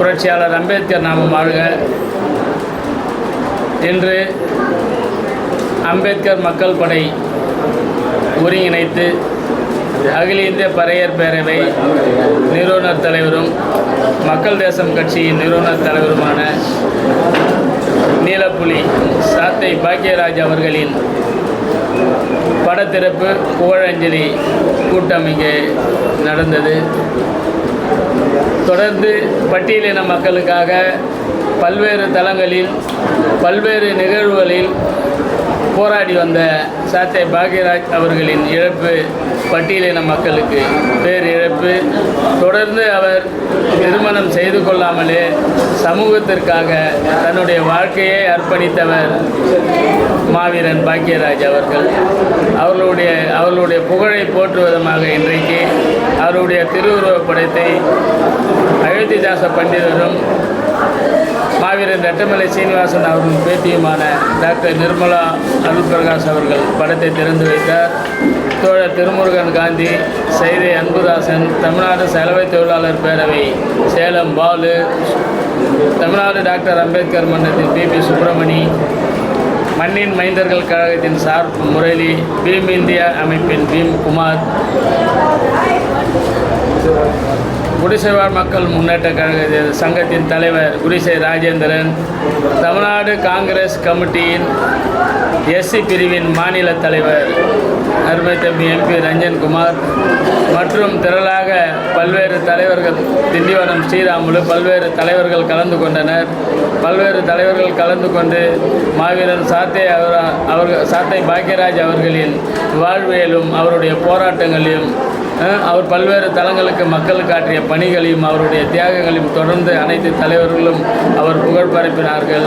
புரட்சியாளர் அம்பேத்கர் நாமம் வாழ்க. இன்று அம்பேத்கர் மக்கள் படை ஒருங்கிணைத்து அகில இந்திய பறையர் பேரவை நிறுவனர் தலைவரும் மக்கள் தேசம் கட்சியின் நிறுவனர் தலைவருமான நீலப்புலி சாத்தை பாக்கியராஜ் அவர்களின் படத்திறப்பு புகழஞ்சலி கூட்டம் இங்கே நடந்தது. தொடர்ந்து பட்டியலின மக்களுக்காக பல்வேறு தளங்களில் பல்வேறு நிகழ்வுகளில் போராடி வந்த சாத்தை பாக்யராஜ் அவர்களின் இழப்பு பட்டியலின மக்களுக்கு பேர் இழப்பு தொடர்ந்து அவர் திருமணம் செய்து கொள்ளாமலே சமூகத்திற்காக தன்னுடைய வாழ்க்கையை அர்ப்பணித்தவர் மாவீரன் பாக்யராஜ் அவர்கள். அவர்களுடைய அவர்களுடைய புகழை போற்றுவதமாக இன்றைக்கு அவருடைய திருவுருவப் படத்தை அயோத்திதாச பண்டிதரும் மாவீரன் ரெட்டமலை சீனிவாசன் அவர்களின் பேத்தியுமான டாக்டர் நிர்மலா அருள் பிரகாஷ் அவர்கள் படத்தை திறந்து வைத்தார். தோழர் திருமுருகன் காந்தி சைதை அன்புதாசன் தமிழ்நாடு சலவை தொழிலாளர் பேரவை சேலம் பாலு தமிழ்நாடு டாக்டர் அம்பேத்கர் மன்றத்தின் பி பி சுப்பிரமணி மண்ணின் மைந்தர்கள் கழகத்தின் சார் முரளி பீம் இந்தியா அமைப்பின் பீம் குமார் குடிசைவாழ் மக்கள் முன்னேற்ற கழக சங்கத்தின் தலைவர் குடிசை ராஜேந்திரன் தமிழ்நாடு காங்கிரஸ் கமிட்டியின் எஸ்சி பிரிவின் மாநில தலைவர் அருமை தம்பி எம்பி ரஞ்சன்குமார் மற்றும் திரளாக பல்வேறு தலைவர்கள் திண்டிவனம் ஸ்ரீராமுலு பல்வேறு தலைவர்கள் கலந்து கொண்டனர். பல்வேறு தலைவர்கள் கலந்து கொண்டு மாவீரன் சாத்தை அவர் அவர்கள் சாத்தை பாக்கியராஜ் அவர்களின் வாழ்வியலும் அவருடைய போராட்டங்களையும் அவர் பல்வேறு தளங்களுக்கு மக்களுக்கு ஆற்றிய பணிகளையும் அவருடைய தியாகங்களையும் தொடர்ந்து அனைத்து தலைவர்களும் அவர் புகழ் பரப்பினார்கள்.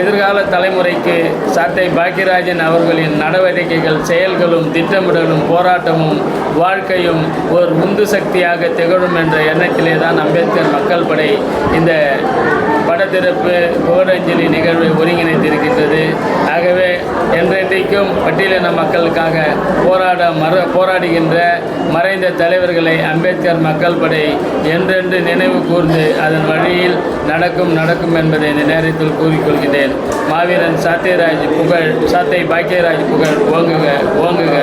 எதிர்கால தலைமுறைக்கு சாத்தை பாக்கியராஜன் அவர்களின் நடவடிக்கைகள் செயல்களும் திட்டமிடலும் போராட்டமும் வாழ்க்கையும் ஒரு உந்து சக்தியாக திகழும் என்ற எண்ணத்திலே தான் அம்பேத்கர் மக்கள் படை இந்த திறப்பு புகழஞ்சலி நிகழ்வை ஒருங்கிணைத்திருக்கின்றது ஆகவே என்றென்றைக்கும் பட்டியலின மக்களுக்காக போராட மற போராடுகின்ற மறைந்த தலைவர்களை அம்பேத்கர் மக்கள் படை என்றென்று நினைவு கூர்ந்து அதன் வழியில் நடக்கும் நடக்கும் என்பதை இந்த நேரத்தில் கூறிக்கொள்கிறேன் மாவீரன் சாத்தியராஜ் புகழ் சாத்தை பாக்கியராஜ் புகழ் ஓங்குக ஓங்குக.